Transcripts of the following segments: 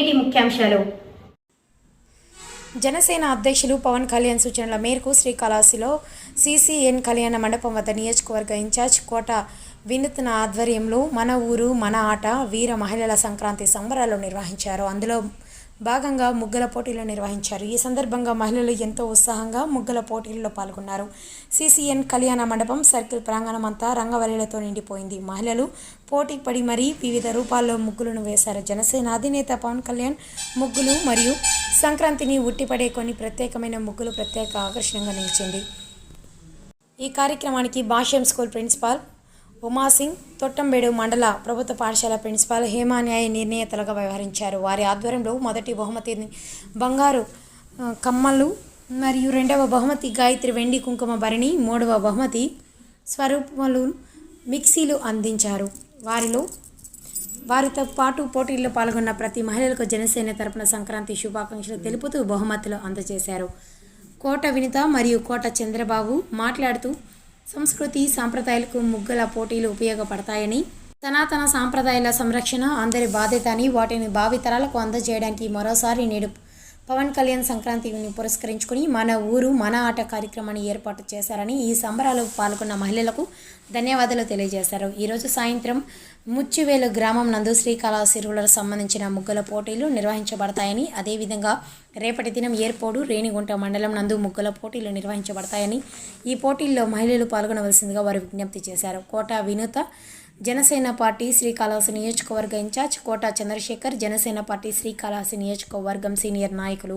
నేటి ముఖ్యాంశాలు. జనసేన అధ్యక్షులు పవన్ కళ్యాణ్ సూచనల మేరకు శ్రీకాళహస్తిలో సీసీఎన్ కళ్యాణ మండపం వద్ద నియోజకవర్గ ఇన్ఛార్జ్ కోట వినూత్న ఆధ్వర్యంలో మన ఊరు మన ఆట వీర మహిళల సంక్రాంతి సంబరాలు నిర్వహించారు. అందులో భాగంగా ముగ్గుల పోటీలు నిర్వహించారు. ఈ సందర్భంగా మహిళలు ఎంతో ఉత్సాహంగా ముగ్గుల పోటీల్లో పాల్గొన్నారు. సీసీఎన్ కళ్యాణ మండపం సర్కిల్ ప్రాంగణం అంతా రంగవల్లిలతో నిండిపోయింది. మహిళలు పోటీ పడి మరీ వివిధ రూపాల్లో ముగ్గులను వేశారు. జనసేన అధినేత పవన్ కళ్యాణ్ ముగ్గులు మరియు సంక్రాంతిని ఉట్టిపడే కొన్ని ప్రత్యేకమైన ముగ్గులు ప్రత్యేక ఆకర్షణగా నిలిచింది. ఈ కార్యక్రమానికి భాష్యం స్కూల్ ప్రిన్సిపాల్ ఉమాసింగ్ తొట్టంబేడు మండల ప్రభుత్వ పాఠశాల ప్రిన్సిపాల్ హేమాన్యాయ నిర్ణేతలుగా వ్యవహరించారు. వారి ఆధ్వర్యంలో మొదటి బహుమతిని బంగారు కమ్మలు మరియు రెండవ బహుమతి గాయత్రి వెండి కుంకుమ భరిణి మూడవ బహుమతి స్వరూపములు మిక్సీలు అందించారు. వారిలో వారితో పాటు పోటీల్లో పాల్గొన్న ప్రతి మహిళలకు జనసేన తరపున సంక్రాంతి శుభాకాంక్షలు తెలుపుతూ బహుమతులు అందజేశారు. కోట వినిత మరియు కోట చంద్రబాబు మాట్లాడుతూ సంస్కృతి సాంప్రదాయాలకు ముగ్గుల పోటీలు ఉపయోగపడతాయని సనాతన సాంప్రదాయాల సంరక్షణ అందరి బాధ్యత అని వాటిని భావితరాలకు అందజేయడానికి మరోసారి నేడు పవన్ కళ్యాణ్ సంక్రాంతిని పురస్కరించుకుని మన ఊరు మన ఆట కార్యక్రమాన్ని ఏర్పాటు చేశారని ఈ సంబరాలు పాల్గొన్న మహిళలకు ధన్యవాదాలు తెలియజేశారు. ఈరోజు సాయంత్రం ముచ్చివేలు గ్రామం నందు శ్రీకాళహస్తి సంబంధించిన ముగ్గుల పోటీలు నిర్వహించబడతాయని అదేవిధంగా రేపటి దినం ఏర్పోడు రేణిగుంట మండలం నందు ముగ్గుల పోటీలు నిర్వహించబడతాయని ఈ పోటీల్లో మహిళలు పాల్గొనవలసిందిగా వారు విజ్ఞప్తి చేశారు. కోట వినూత జనసేన పార్టీ శ్రీకాళహస్తి నియోజకవర్గ ఇన్ఛార్జ్ కోట చంద్రశేఖర్ జనసేన పార్టీ శ్రీకాళహస్తి నియోజకవర్గం సీనియర్ నాయకులు.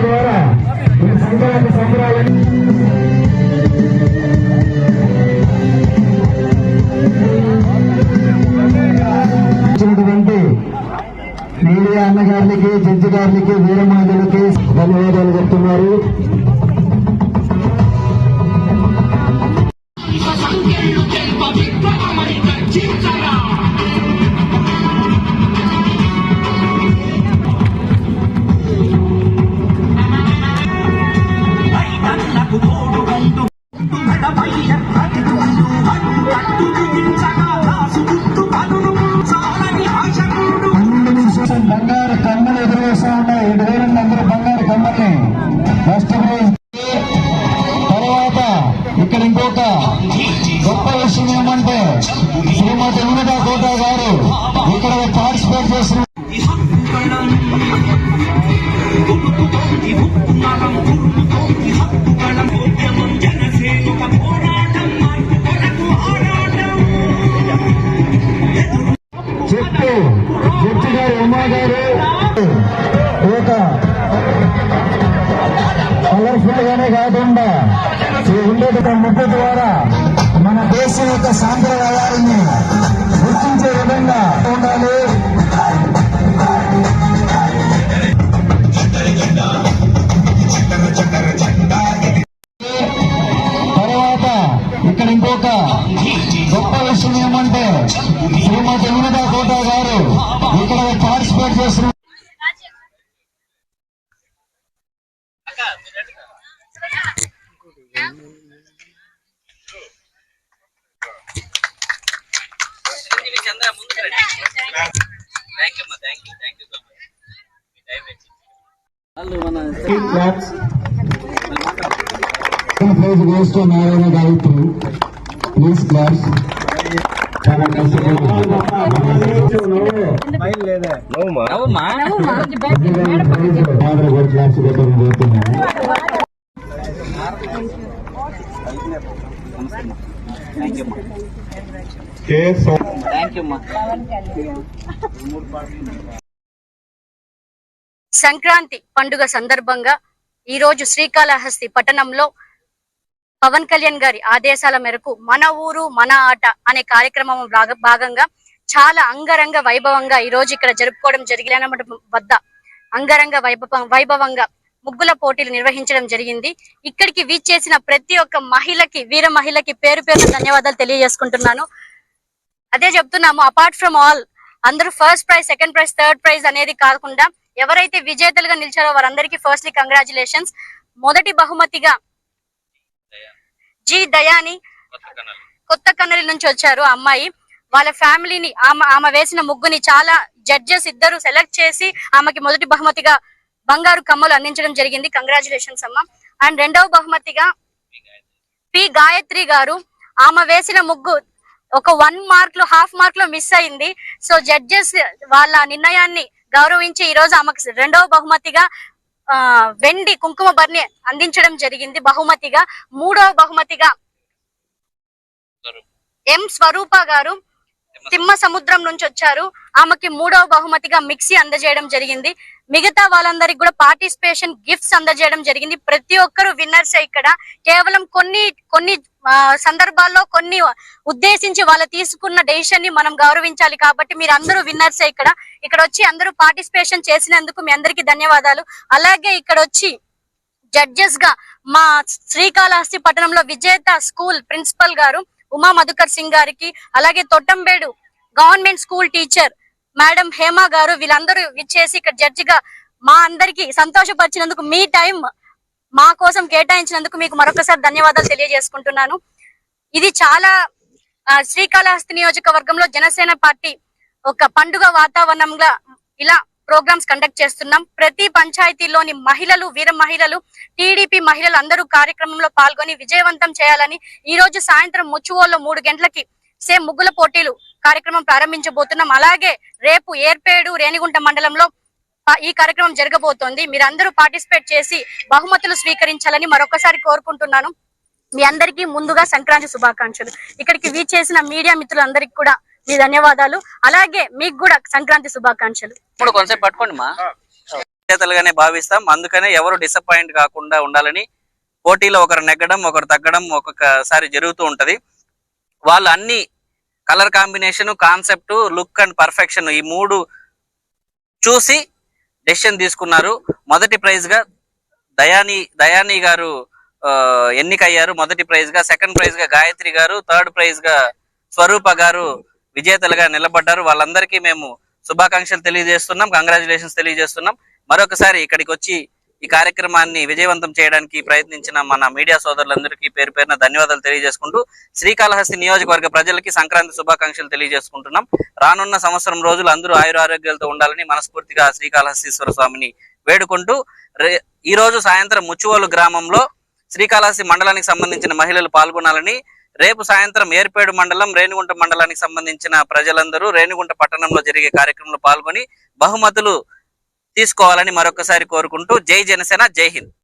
ద్వారా నియోజకవర్గ మీడియా అన్నగారికి జడ్జి గారికి వీరమహిళలకి ధన్యవాదాలు చెప్తున్నారు. రైతన్నకు విషయం ఏమంటే శ్రీమతి వినతా కోట గారు. ఇక్కడ పార్టిసిపేట్ చేస్తున్నారు శ్రీమతి వినతా కోట గారు ఇక్కడ పార్టిసిపేట్ చేసిన prize goes to Narayana Gayatri please class Sankranti పండుగ సందర్భంగా ఈ రోజు శ్రీకాళహస్తి పట్టణంలో పవన్ కళ్యాణ్ గారి ఆదేశాల మేరకు మన ఊరు మన ఆట అనే కార్యక్రమం భాగంగా చాలా అంగరంగ వైభవంగా ఈ రోజు ఇక్కడ జరుపుకోవడం జరిగిన వద్ద. అంగరంగ వైభవ వైభవంగా ముగ్గుల పోటీలు నిర్వహించడం జరిగింది. ఇక్కడికి వీచేసిన ప్రతి ఒక్క మహిళకి వీర మహిళకి పేరు పేరు ధన్యవాదాలు తెలియజేసుకుంటున్నాను. అదే చెప్తున్నాము అపార్ట్ ఫ్రమ్ ఆల్ అందరూ first prize second prize third prize అనేది కాకుండా ఎవరైతే విజేతలుగా నిలిచారో వారందరికీ ఫస్ట్లీ కంగ్రాచులేషన్స్ మొదటి బహుమతిగా జి దయాని కొత్త కన్నలి నుంచి వచ్చారు అమ్మాయి. వాళ్ళ ఫ్యామిలీని ఆమె ఆమె వేసిన ముగ్గుని చాలా జడ్జెస్ ఇద్దరు సెలెక్ట్ చేసి ఆమెకి మొదటి బహుమతిగా బంగారు కమ్మలు అందించడం జరిగింది. కంగ్రాచులేషన్స్ అమ్మ. అండ్ రెండవ బహుమతిగా పి గాయత్రి గారు ఆమె వేసిన ముగ్గు ఒక వన్ మార్క్లో హాఫ్ మార్క్లో మిస్ అయింది. సో జడ్జెస్ వాళ్ళ నిర్ణయాన్ని గౌరవించి ఈ రోజు ఆమెకు రెండవ బహుమతిగా వెండి కుంకుమ బర్ని అందించడం జరిగింది బహుమతిగా మూడవ బహుమతిగా. ఎం స్వరూప గారు తిమ్మ సముద్రం నుంచి వచ్చారు. ఆమెకి మూడవ బహుమతిగా మిక్సీ అందజేయడం జరిగింది. మిగతా వాళ్ళందరికి కూడా పార్టిసిపేషన్ గిఫ్ట్స్ అందజేయడం జరిగింది. ప్రతి ఒక్కరు విన్నర్స్ ఇక్కడ. కేవలం కొన్ని కొన్ని సందర్భాల్లో కొన్ని ఉద్దేశించి వాళ్ళు తీసుకున్న డెసిషన్ని మనం గౌరవించాలి కాబట్టి మీరు అందరూ విన్నర్స్ ఇక్కడ. ఇక్కడ వచ్చి అందరూ పార్టిసిపేషన్ చేసినందుకు మీ అందరికీ ధన్యవాదాలు. అలాగే ఇక్కడ వచ్చి జడ్జెస్గా మా శ్రీకాళహస్తి పట్టణంలో విజేత స్కూల్ ప్రిన్సిపల్ గారు ఉమా మధుకర్ సింగ్ గారికి అలాగే Thottambedu government school teacher madam Hema గారు వీళ్ళందరూ విచ్చేసి ఇక్కడ జడ్జిగా మా అందరికి సంతోషపరిచినందుకు మీ టైం మా కోసం కేటాయించినందుకు మీకు మరొకసారి ధన్యవాదాలు తెలియజేసుకుంటున్నాను. ఇది చాలా శ్రీకాళహస్తి నియోజకవర్గంలో జనసేన పార్టీ ఒక పండుగ వాతావరణంగా ఇలా ప్రోగ్రామ్స్ కండక్ట్ చేస్తున్నాం. ప్రతి పంచాయతీలోని మహిళలు వీర మహిళలు టీడీపీ మహిళలు అందరూ కార్యక్రమంలో పాల్గొని విజయవంతం చేయాలని ఈ రోజు సాయంత్రం ముచ్చువోలో మూడు గంటలకి సేమ్ ముగ్గుల పోటీలు కార్యక్రమం ప్రారంభించబోతున్నాం. అలాగే రేపు ఏర్పేడు రేణిగుంట మండలంలో ఈ కార్యక్రమం జరగబోతోంది. మీరందరూ పార్టిసిపేట్ చేసి బహుమతులు స్వీకరించాలని మరొకసారి కోరుకుంటున్నాను. మీ అందరికీ ముందుగా సంక్రాంతి శుభాకాంక్షలు. ఇక్కడికి వీచేసిన చేసిన మీడియా మిత్రులందరికీ కూడా మీ ధన్యవాదాలు. అలాగే మీకు కూడా సంక్రాంతి శుభాకాంక్షలు. ఇప్పుడు కొంచెం పట్టుకోండి మా. భావిస్తాం. అందుకనే ఎవరు డిసప్పాయింట్ కాకుండా ఉండాలని పోటీలో ఒకరు నెగ్గడం ఒకరు తగ్గడం ఒక్కొక్కసారి జరుగుతూ ఉంటది. వాళ్ళు అన్ని colour combination concept look and perfection ఈ మూడు చూసి డెసిషన్ తీసుకున్నారు. మొదటి ప్రైజ్గా దయాని దయాని గారు ఎన్నికయ్యారు. మొదటి ప్రైజ్గా సెకండ్ ప్రైజ్గా గాయత్రి గారు థర్డ్ ప్రైజ్గా స్వరూప గారు విజేతలుగా నిలబడ్డారు. వాళ్ళందరికీ మేము శుభాకాంక్షలు తెలియజేస్తున్నాం. కంగ్రాచులేషన్స్ తెలియజేస్తున్నాం. మరొకసారి ఇక్కడికి వచ్చి ఈ కార్యక్రమాన్ని విజయవంతం చేయడానికి ప్రయత్నించిన మన మీడియా సోదరులందరికీ పేరు పేరున ధన్యవాదాలు తెలియజేసుకుంటూ శ్రీకాళహస్తి నియోజకవర్గ ప్రజలకి సంక్రాంతి శుభాకాంక్షలు తెలియజేసుకుంటున్నాం. రానున్న సంవత్సరం రోజులు అందరూ ఆయురారోగ్యాలతో ఉండాలని మనస్ఫూర్తిగా శ్రీకాళహస్తీశ్వర స్వామిని వేడుకుంటూ ఈ రోజు సాయంత్రం ముచ్చువోలు గ్రామంలో శ్రీకాళహస్తి మండలానికి సంబంధించిన మహిళలు పాల్గొనాలని రేపు సాయంత్రం ఏర్పేడు మండలం రేణిగుంట మండలానికి సంబంధించిన ప్రజలందరూ రేణిగుంట పట్టణంలో జరిగే కార్యక్రమంలో పాల్గొని బహుమతులు తీసుకోవాలని మరొకసారి కోరుకుంటూ జై జనసేన జై హింద్.